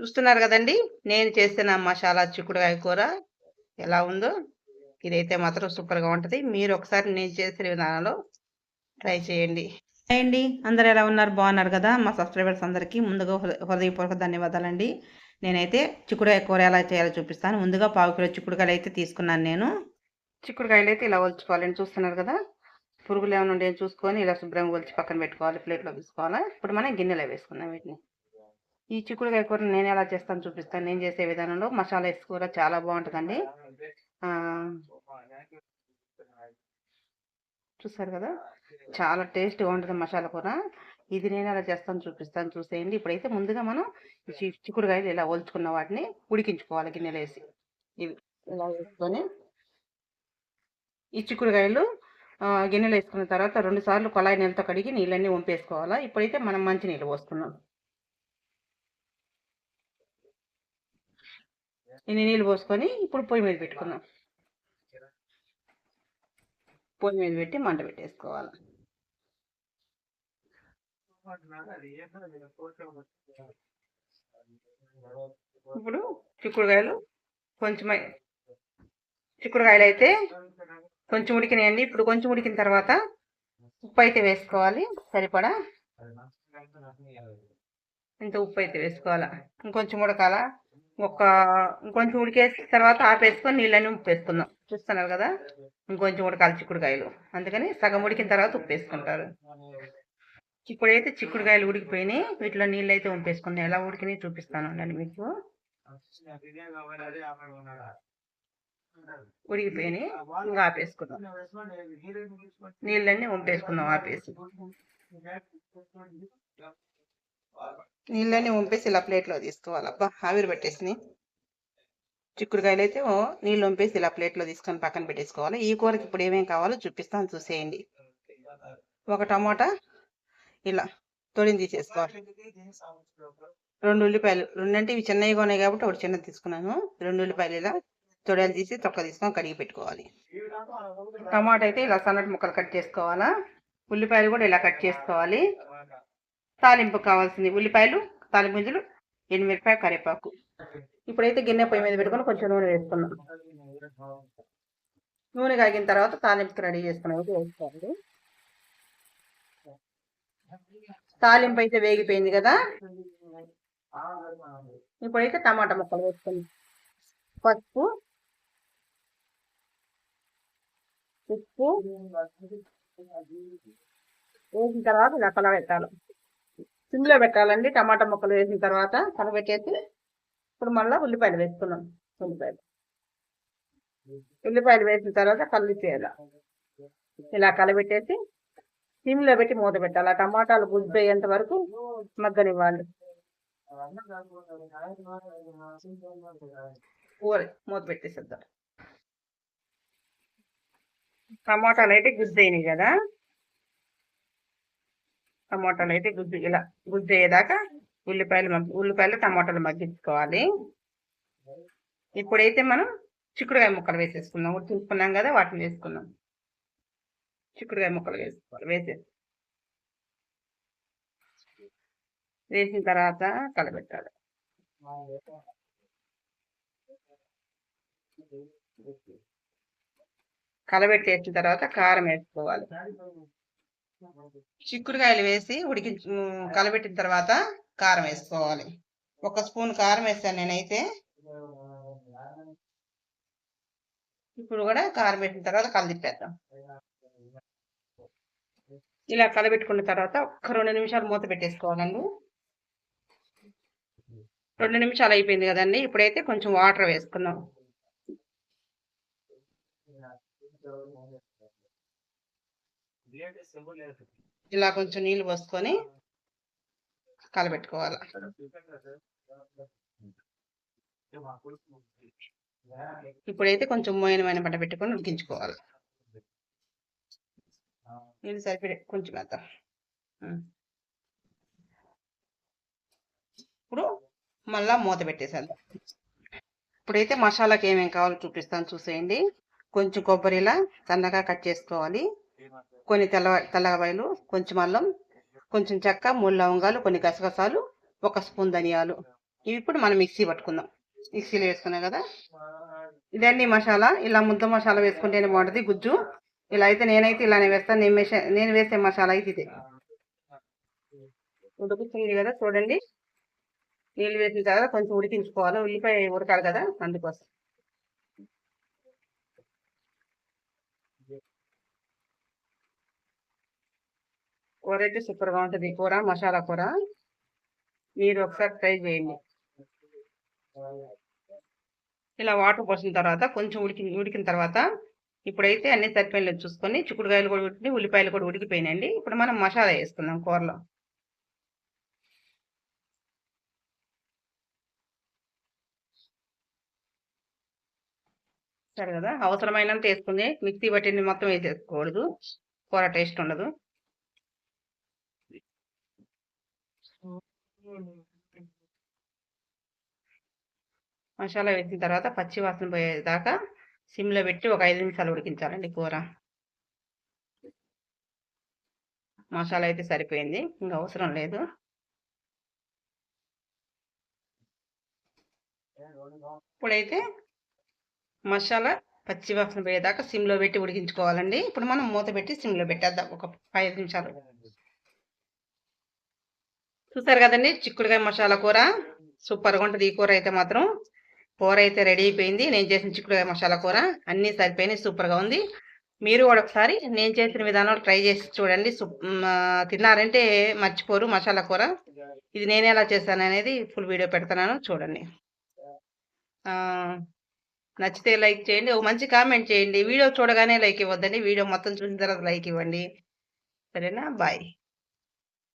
చూస్తున్నారు కదండి. నేను చేసిన మసాలా చిక్కుడుకాయ కూర ఎలా ఉందో ఇదైతే మాత్రం సూపర్గా ఉంటుంది. మీరు ఒకసారి నేను చేసిన విధానంలో ట్రై చేయండి. అండి. అందరు ఎలా ఉన్నారు? బాగున్నారు కదా? మా సబ్స్క్రైబర్స్ అందరికీ ముందుగా హృదయపూర్వక ధన్యవాదాలండి. నేనైతే చిక్కుడుకాయ కూర ఎలా చేయాలో చూపిస్తాను. ముందుగా పావు కిలో చిక్కుడుకాయలు అయితే తీసుకున్నాను నేను. చిక్కుడుకాయలు అయితే ఇలా ఒలుచుకోవాలని చూస్తున్నారు కదా. పురుగులు ఏమైనా ఉండే చూసుకొని ఇలా శుభ్రంగా ఒలిచి పక్కన పెట్టుకోవాలి ప్లేట్లో తీసుకోవాలి ఇప్పుడు మనం గిన్నెలో వేసుకుందాం వీటిని. ఈ చిక్కుడుకాయ కూర నేను ఎలా చేస్తాను చూపిస్తాను. నేను చేసే విధానంలో మసాలా వేసి కూర చాలా బాగుంటుందండి. ఆ, చూసారు కదా? చాలా టేస్ట్గా ఉంటుంది మసాలా కూర. ఇది నేను ఎలా చేస్తాను చూపిస్తాను చూసేయండి. ఇప్పుడైతే ముందుగా మనం ఈ చిక్కుడుకాయలు ఇలా ఒలుచుకున్న వాటిని ఉడికించుకోవాలి గిన్నెలు వేసి. ఇవి ఇలా వేసుకొని ఈ చిక్కుడుకాయలు గిన్నెలు గిన్నెలో వేసుకున్న తర్వాత రెండు సార్లు కొలాయి నీళ్ళతో కడిగి నీళ్ళన్నీ వంపేసుకోవాలా. ఇప్పుడైతే మనం మంచి నీళ్ళు పోస్తున్నాం ఇన్ని నీళ్ళు పోసుకొని ఇప్పుడు పొయ్యి మీద పెట్టుకుందాం. పొయ్యి మీద పెట్టి మంట పెట్టేసుకోవాలి. ఇప్పుడు చిక్కుడుకాయలు కొంచెం చిక్కుడుకాయలు అయితే కొంచెం ఉడికినాయండి. ఇప్పుడు కొంచెం ఉడికిన తర్వాత ఉప్పు అయితే వేసుకోవాలి. సరిపడా? ఇంత ఉప్పు అయితే వేసుకోవాలా? ఇంకొంచెం ఉడకాల? ఒక ఇంకొంచెం ఉడికేసిన తర్వాత ఆపేసుకొని నీళ్ళని ఉప్పేసుకుందాం. చూస్తున్నారు కదా? ఇంకొంచెం ఉడకాలి చిక్కుడుకాయలు. అందుకని సగం ఉడికిన తర్వాత ఉప్పేసుకుంటారు. ఇప్పుడైతే చిక్కుడుకాయలు ఉడికిపోయినాయి. వీటిలో నీళ్ళు అయితే ఉంపేసుకున్నాయి ఎలా ఉడికినాయి చూపిస్తాను. నేను మీకు. ఉడికిపోయినాయి. ఇంకా ఆపేసుకుందాం. నీళ్ళన్నీ వంపేసుకుందాం ఆపేసి. నీళ్ళని వంపేసి ఇలా ప్లేట్లో తీసుకోవాలి అబ్బా ఆవిరి పెట్టేసి చిక్కుడుకాయలు అయితే ఓ నీళ్ళు వంపేసి ఇలా ప్లేట్లో తీసుకొని పక్కన పెట్టేసుకోవాలి. ఈ కూరకి ఇప్పుడు ఏమేమి కావాలో చూపిస్తాను చూసేయండి. ఒక టమాటా ఇలా తొడిని తీసేసుకోవాలి. రెండు ఉల్లిపాయలు రెండంటే ఇవి చిన్నవిగా ఉన్నాయి కాబట్టి ఒకటి చిన్నది తీసుకున్నాను. రెండు ఉల్లిపాయలు ఇలా తొడలు తీసి తొక్క తీసుకొని కడిగి పెట్టుకోవాలి. టమాటా అయితే ఇలా సన్నటి ముక్కలు కట్ చేసుకోవాలా. ఉల్లిపాయలు కూడా ఇలా కట్ చేసుకోవాలి. తాలింపు కావాల్సింది. ఉల్లిపాయలు తాలింపు గింజలు ఎనిమిరపాయ కరివేపాకు. ఇప్పుడైతే గిన్నె పొయ్యి మీద పెట్టుకొని కొంచెం నూనె వేసుకున్నాం నూనె కాగిన తర్వాత తాలింపుకి రెడీ చేసుకున్నాం. అయితే వేసుకోండి. తాలింపు అయితే వేగిపోయింది కదా? ఇప్పుడైతే టమాటా ముక్కలు వేసుకుందాం. పసుపు ఉప్పు వేసిన తర్వాత ఇలా పెట్టాలి సిమ్లో పెట్టాలండి టమాటా ముక్కలు వేసిన తర్వాత కలబెట్టేసి ఇప్పుడు మళ్ళీ ఉల్లిపాయలు వేసుకున్నాం. ఉల్లిపాయలు. ఉల్లిపాయలు వేసిన తర్వాత కలిపేయాలి ఇలా కలబెట్టేసి సిమ్లో పెట్టి మూత పెట్టాలి. ఆ టమాటాలు గుజ్జయ్యేంత వరకు మగ్గనివ్వాలి. మూత పెట్టేసేద్దాం. టమాటాలు అయితే గుజ్జయినాయి కదా. టమాటాలు అయితే గుజ్జు ఇలా గుజ్జు అయ్యేదాకా ఉల్లిపాయలు ఉల్లిపాయలు టమాటాలు మగ్గించుకోవాలి. ఇప్పుడైతే మనం చిక్కుడుకాయ ముక్కలు వేసేసుకుందాం. ఉడికించుకున్నాం కదా వాటిని వేసుకున్నాం చిక్కుడుకాయ ముక్కలు వేసుకోవాలి వేసేసి వేసిన తర్వాత కలబెట్టాలి. కలబెట్టేసిన తర్వాత కారం వేసుకోవాలి. చిక్కుడుకాయలు వేసి ఉడికించు ఉమ్, కలబెట్టిన తర్వాత కారం వేసుకోవాలి. ఒక స్పూన్ కారం వేస్తాను నేనైతే. ఇప్పుడు కూడా కారం పెట్టిన తర్వాత కలదిప్పేద్దాం ఇలా కలబెట్టుకున్న తర్వాత ఒక్క రెండు నిమిషాలు మూత పెట్టేసుకోవాలండి రెండు నిమిషాలు అయిపోయింది కదండి ఇప్పుడైతే కొంచెం వాటర్ వేసుకుందాం. ఇలా కొంచెం నీళ్ళు పోసుకొని కలబెట్టుకోవాలి. ఇప్పుడైతే కొంచెం మోయినమైన పంట పెట్టుకొని ఉడికించుకోవాలి. నీళ్ళు సరిపడే కొంచెం వేద్దాం. ఇప్పుడు మళ్ళా మూత పెట్టేసేద్దాం. ఇప్పుడైతే మసాలాకి ఏమేమి కావాలో చూపిస్తాను చూసేయండి. కొంచెం కొబ్బరిలా సన్నగా కట్ చేసుకోవాలి. కొన్ని తెల్ల తెల్లవాయలు కొంచెం అల్లం కొంచెం చెక్క మూడు లవంగాలు కొన్ని గసగసాలు ఒక స్పూన్ ధనియాలు. ఇవి ఇప్పుడు మనం మిక్సీ పట్టుకుందాం. మిక్సీలో వేసుకున్నాం కదా? ఇదండి మసాలా. ఇలా ముద్ద మసాలా వేసుకుంటేనే బాగుంటుంది. గుజ్జు. ఇలా అయితే నేనైతే ఇలానే వేస్తాను నేను వేసే నేను వేసే మసాలా అయితే ఇది. ఉడుకుతుంది కదా చూడండి. నీళ్ళు వేసిన తర్వాత కొంచెం ఉడికించుకోవాలి. ఉల్లిపాయ ఉడకాలి కదా అందుకోసం. కూర అయితే సూపర్గా ఉంటుంది. కూర మసాలా కూర. మీరు ఒకసారి ట్రై చేయండి. ఇలా వాటర్ పోసిన తర్వాత కొంచెం ఉడికి ఉడికిన తర్వాత ఇప్పుడైతే అన్ని సరిపోయినవి చూసుకొని చిక్కుడుకాయలు కూడా ఉడికి ఉల్లిపాయలు కూడా ఉడికిపోయినాయండి. ఇప్పుడు మనం మసాలా వేసుకుందాం కూరలో. సరే కదా అవసరమైనంత వేసుకుంది మిక్సీ పట్టింది మొత్తం వేసేసుకోకూడదు. కూర టేస్ట్ ఉండదు. మసాలా వేసిన తర్వాత పచ్చి వాసన పోయేదాకా సిమ్లో పెట్టి ఒక ఐదు నిమిషాలు ఉడికించాలండి కూర. మసాలా అయితే సరిపోయింది ఇంకా అవసరం లేదు. ఇప్పుడైతే మసాలా పచ్చి వాసన పోయేదాకా సిమ్లో పెట్టి ఉడికించుకోవాలండి. ఇప్పుడు మనం మూత పెట్టి సిమ్లో పెట్టేద్దాం ఒక ఐదు నిమిషాలు. చూసారు కదండి? చిక్కుడుకాయ మసాలా కూర. సూపర్గా ఉంటుంది ఈ కూర అయితే మాత్రం. కూర అయితే రెడీ అయిపోయింది. నేను చేసిన చిక్కుడుకాయ మసాలా కూర అన్నీ సరిపోయినాయి సూపర్గా ఉంది. మీరు కూడా ఒకసారి నేను చేసిన విధానం ట్రై చేసి చూడండి. తిన్నారంటే మర్చిపోరు మసాలా కూర. ఇది నేను ఎలా చేశాను అనేది ఫుల్ వీడియో పెడతాను చూడండి. నచ్చితే లైక్ చేయండి. ఒక మంచి కామెంట్ చేయండి. వీడియో చూడగానే లైక్ ఇవ్వద్దండి. వీడియో మొత్తం చూసిన తర్వాత లైక్ ఇవ్వండి. సరేనా? బాయ్.